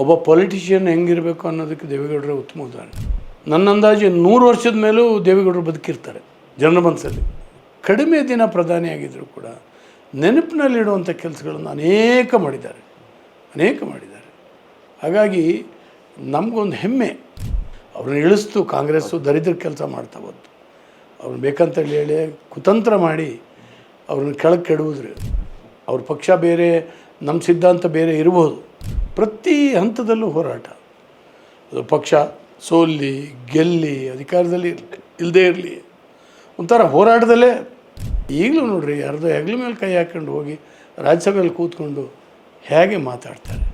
ಒಬ್ಬ ಪೊಲಿಟಿಷಿಯನ್ ಹೆಂಗಿರಬೇಕು ಅನ್ನೋದಕ್ಕೆ ದೇವೇಗೌಡರೇ ಉತ್ತಮ ಉದಾಹರಣೆ. ನನ್ನ ಅಂದಾಜು ನೂರು ವರ್ಷದ ಮೇಲೂ ದೇವೇಗೌಡರು ಬದುಕಿರ್ತಾರೆ ಜನರ ಮನಸ್ಸಲ್ಲಿ. ಕಡಿಮೆ ದಿನ ಪ್ರಧಾನಿಯಾಗಿದ್ದರೂ ಕೂಡ ನೆನಪಿನಲ್ಲಿಡುವಂಥ ಕೆಲಸಗಳನ್ನು ಅನೇಕ ಮಾಡಿದ್ದಾರೆ. ಅನೇಕ ಮಾಡಿದ್ದಾರೆ. ಹಾಗಾಗಿ ನಮಗೊಂದು ಹೆಮ್ಮೆ. ಅವ್ರನ್ನ ಇಳಿಸ್ತು ಕಾಂಗ್ರೆಸ್ಸು ದರಿದ್ರ ಕೆಲಸ ಮಾಡ್ತಾ ಬಂತು ಅವ್ರನ್ನ ಬೇಕಂತೇಳಿ ಹೇಳಿ ಕುತಂತ್ರ ಮಾಡಿ ಅವ್ರನ್ನ ಕೆಳಗೆ ಕೆಡುವುದ್ರೆ. ಅವ್ರ ಪಕ್ಷ ಬೇರೆ, ನಮ್ಮ ಸಿದ್ಧಾಂತ ಬೇರೆ ಇರ್ಬೋದು. ಪ್ರತಿ ಹಂತದಲ್ಲೂ ಹೋರಾಟ. ಅದು ಪಕ್ಷ ಸೋಲ್ಲಿ, ಗೆಲ್ಲಿ, ಅಧಿಕಾರದಲ್ಲಿ ಇಲ್ಲದೇ ಇರಲಿ. ಒಂಥರ ಹೋರಾಟದಲ್ಲೇ ಈಗಲೂ ನೋಡ್ರಿ ಯಾರ್ದೋ ಹೆಗ್ಲ ಮೇಲೆ ಕೈ ಹಾಕ್ಕೊಂಡು ಹೋಗಿ ರಾಜ್ಯಸಭೆಯಲ್ಲಿ ಕೂತ್ಕೊಂಡು ಹೇಗೆ ಮಾತಾಡ್ತಾರೆ.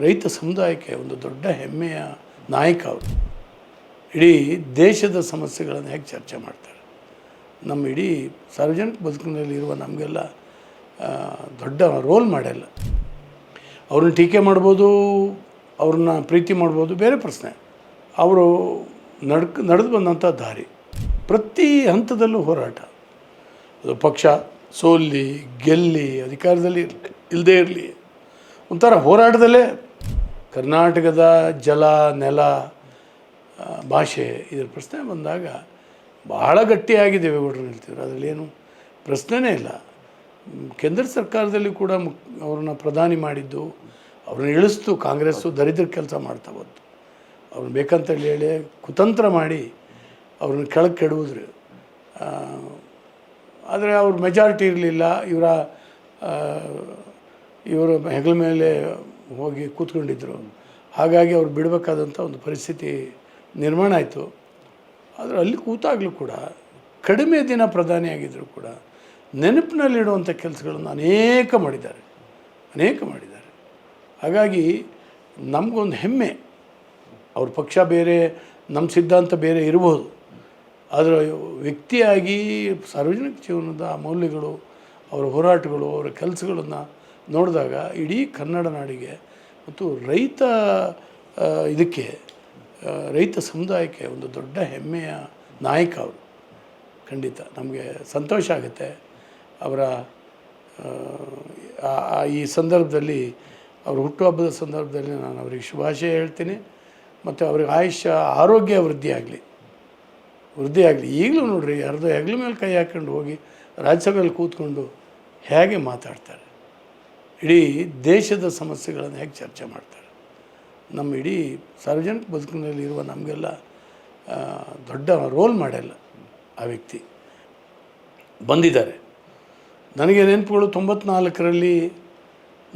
ರೈತ ಸಮುದಾಯಕ್ಕೆ ಒಂದು ದೊಡ್ಡ ಹೆಮ್ಮೆಯ ನಾಯಕ ಅವರು. ಇಡೀ ದೇಶದ ಸಮಸ್ಯೆಗಳನ್ನು ಹೇಗೆ ಚರ್ಚೆ ಮಾಡ್ತಾರೆ. ನಮ್ಮ ಇಡೀ ಸಾರ್ವಜನಿಕ ಬದುಕಿನಲ್ಲಿರುವ ನಮಗೆಲ್ಲ ದೊಡ್ಡ ರೋಲ್ ಮಾಡಲ್ಲ ಅವ್ರನ್ನ ಟೀಕೆ ಮಾಡ್ಬೋದು, ಅವ್ರನ್ನ ಪ್ರೀತಿ ಮಾಡ್ಬೋದು, ಬೇರೆ ಪ್ರಶ್ನೆ. ಅವರು ನಡ್ಕ, ನಡೆದು ಬಂದಂಥ ದಾರಿ. ಪ್ರತಿ ಹಂತದಲ್ಲೂ ಹೋರಾಟ. ಅದು ಪಕ್ಷ ಸೋಲ್ಲಿ ಗೆಲ್ಲಿ, ಅಧಿಕಾರದಲ್ಲಿ ಇಲ್ಲದೇ ಇರಲಿ. ಒಂಥರ ಹೋರಾಟದಲ್ಲೇ ಕರ್ನಾಟಕದ ಜಲ, ನೆಲ ಭಾಷೆ ಇದರ ಪ್ರಶ್ನೆ ಬಂದಾಗ ಬಹಳ ಗಟ್ಟಿಯಾಗಿ ದೇವೇಗೌಡರು ಅದರಲ್ಲಿ ಏನು ಪ್ರಶ್ನೆನೇ ಇಲ್ಲ. ಕೇಂದ್ರ ಸರ್ಕಾರದಲ್ಲಿ ಕೂಡ ಅವ್ರನ್ನ ಪ್ರಧಾನಿ ಮಾಡಿದ್ದು, ಅವ್ರನ್ನ ಇಳಿಸ್ತು. ಕಾಂಗ್ರೆಸ್ಸು ದರಿದ್ರ ಕೆಲಸ ಮಾಡ್ತಾ ಬಂತು. ಅವ್ರನ್ನ ಬೇಕಂತೇಳಿ ಹೇಳಿ ಕುತಂತ್ರ ಮಾಡಿ ಅವ್ರನ್ನ ಕೆಳಗೆ ಕೆಡುವುದ್ರೆ ಆದರೆ ಅವ್ರ ಮೆಜಾರಿಟಿ ಇರಲಿಲ್ಲ. ಇವರ ಇವರ ಹೆಗಲ ಮೇಲೆ ಹೋಗಿ ಕೂತ್ಕೊಂಡಿದ್ದರು ಹಾಗಾಗಿ ಅವ್ರು ಬಿಡಬೇಕಾದಂಥ ಒಂದು ಪರಿಸ್ಥಿತಿ ನಿರ್ಮಾಣ ಆಯಿತು. ಆದರೆ ಅಲ್ಲಿ ಕೂತಾಗಲೂ ಕೂಡ ಕಡಿಮೆ ದಿನ ಪ್ರಧಾನಿಯಾಗಿದ್ದರೂ ಕೂಡ ನೆನಪಿನಲ್ಲಿಡುವಂಥ ಕೆಲಸಗಳನ್ನು ಅನೇಕ ಮಾಡಿದ್ದಾರೆ. ಅನೇಕ ಮಾಡಿದ್ದಾರೆ. ಹಾಗಾಗಿ ನಮಗೊಂದು ಹೆಮ್ಮೆ. ಅವ್ರ ಪಕ್ಷ ಬೇರೆ, ನಮ್ಮ ಸಿದ್ಧಾಂತ ಬೇರೆ ಇರಬಹುದು ಆದರೆ ವ್ಯಕ್ತಿಯಾಗಿ ಸಾರ್ವಜನಿಕ ಜೀವನದ ಮೌಲ್ಯಗಳು, ಅವರ ಹೋರಾಟಗಳು, ಅವರ ಕೆಲಸಗಳನ್ನು ನೋಡಿದಾಗ ಇಡೀ ಕನ್ನಡ ನಾಡಿಗೆ ಮತ್ತು ರೈತ ಇದಕ್ಕೆ ರೈತ ಸಮುದಾಯಕ್ಕೆ ಒಂದು ದೊಡ್ಡ ಹೆಮ್ಮೆಯ ನಾಯಕ ಅವರು. ಖಂಡಿತ ನಮಗೆ ಸಂತೋಷ ಆಗುತ್ತೆ. ಅವರ ಈ ಸಂದರ್ಭದಲ್ಲಿ ಅವ್ರ ಹುಟ್ಟುಹಬ್ಬದ ಸಂದರ್ಭದಲ್ಲಿ ನಾನು ಅವರಿಗೆ ಶುಭಾಶಯ ಹೇಳ್ತೀನಿ. ಮತ್ತು ಅವ್ರಿಗೆ ಆಯುಷ್ಯ, ಆರೋಗ್ಯ ವೃದ್ಧಿಯಾಗಲಿ ವೃದ್ಧಿಯಾಗಲಿ ಈಗಲೂ ನೋಡ್ರಿ, ಯಾರ್ದೋ ಹೆಗ್ಲ ಮೇಲೆ ಕೈ ಹಾಕ್ಕೊಂಡು ಹೋಗಿ ರಾಜ್ಯಸಭೆಯಲ್ಲಿ ಕೂತ್ಕೊಂಡು ಹೇಗೆ ಮಾತಾಡ್ತಾರೆ. ಇಡೀ ದೇಶದ ಸಮಸ್ಯೆಗಳನ್ನು ಹೇಗೆ ಚರ್ಚೆ ಮಾಡ್ತಾರೆ. ನಮ್ಮ ಇಡೀ ಸಾರ್ವಜನಿಕ ಬದುಕಿನಲ್ಲಿರುವ ನಮಗೆಲ್ಲ ದೊಡ್ಡ ರೋಲ್ ಮಾಡಲ್ಲ ಆ ವ್ಯಕ್ತಿ. ಬಂದಿದ್ದಾರೆ. ನನಗೆ ನೆನಪುಗಳು ತೊಂಬತ್ನಾಲ್ಕರಲ್ಲಿ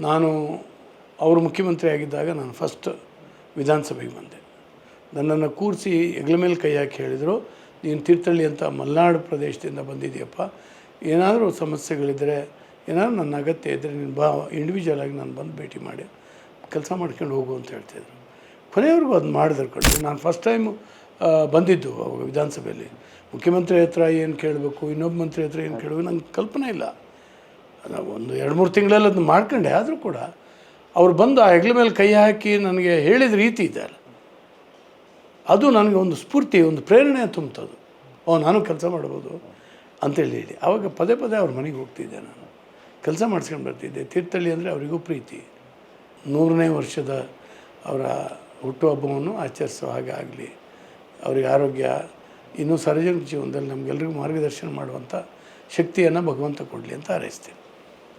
ನಾನು ಅವರು ಮುಖ್ಯಮಂತ್ರಿ ಆಗಿದ್ದಾಗ ನಾನು ಫಸ್ಟ್ ವಿಧಾನಸಭೆಗೆ ಬಂದೆ. ನನ್ನನ್ನು ಕೂರಿಸಿ ಹೆಗ್ಲ ಮೇಲೆ ಕೈ ಹಾಕಿ ಹೇಳಿದರು, ನೀನು ತೀರ್ಥಹಳ್ಳಿ ಅಂತ ಮಲೆನಾಡು ಪ್ರದೇಶದಿಂದ ಬಂದಿದೆಯಪ್ಪ. ಏನಾದರೂ ಸಮಸ್ಯೆಗಳಿದ್ದರೆ ಏನಾದರೂ ನನ್ನ ಅಗತ್ಯ ಇದ್ದರೆ ನೀನು ಬಾ ಇಂಡಿವಿಜುವಲ್ ಆಗಿ ನಾನು ಬಂದು ಭೇಟಿ ಮಾಡಿ, ಕೆಲಸ ಮಾಡ್ಕೊಂಡು ಹೋಗು ಅಂತ ಹೇಳ್ತಿದ್ರು ಕೊನೆಯವರೆಗೂ ಅದು ಮಾಡಿದ್ರು ಕಡೆ ನಾನು ಫಸ್ಟ್ ಟೈಮು ಬಂದಿದ್ದು ಅವಾಗ ವಿಧಾನಸಭೆಯಲ್ಲಿ. ಮುಖ್ಯಮಂತ್ರಿ ಹತ್ರ ಏನು ಕೇಳಬೇಕು, ಇನ್ನೊಬ್ಬ ಮಂತ್ರಿ ಹತ್ರ ಏನು ಕೇಳಬೇಕು, ನಂಗೆ ಕಲ್ಪನೆ ಇಲ್ಲ. ಅದು ಒಂದು ಎರಡು ಮೂರು ತಿಂಗಳಲ್ಲಿ ಅದನ್ನ ಮಾಡ್ಕೊಂಡೆ, ಆದರೂ ಕೂಡ ಅವ್ರು ಬಂದು ಆ ಹೆಗ್ಲ ಮೇಲೆ ಕೈ ಹಾಕಿ ನನಗೆ ಹೇಳಿದ ರೀತಿ ಇದೆ ಅಲ್ಲ. ಅದು ನನಗೆ ಒಂದು ಸ್ಫೂರ್ತಿ, ಒಂದು ಪ್ರೇರಣೆ ತುಂಬ್ತದು. ಓ, ನಾನು ಕೆಲಸ ಮಾಡ್ಬೋದು ಅಂತೇಳಿ ಆವಾಗ ಪದೇ ಪದೇ ಅವ್ರ ಮನೆಗೆ ಹೋಗ್ತಿದ್ದೆ ನಾನು. ಕೆಲಸ ಮಾಡಿಸ್ಕೊಂಡು ಬರ್ತಿದ್ದೆ. ತೀರ್ಥಹಳ್ಳಿ ಅಂದರೆ ಅವರಿಗೂ ಪ್ರೀತಿ. ನೂರನೇ ವರ್ಷದ ಅವರ ಹುಟ್ಟುಹಬ್ಬವನ್ನು ಆಚರಿಸೋ ಹಾಗೆ ಆಗಲಿ, ಅವರಿಗೆ ಆರೋಗ್ಯ, ಇನ್ನೂ ಸಾರ್ವಜನಿಕ ಜೀವನದಲ್ಲಿ ನಮಗೆಲ್ಲರಿಗೂ ಮಾರ್ಗದರ್ಶನ ಮಾಡುವಂಥ ಶಕ್ತಿಯನ್ನು ಭಗವಂತ ಕೊಡಲಿ ಅಂತ ಹಾರೈಸ್ತೀನಿ.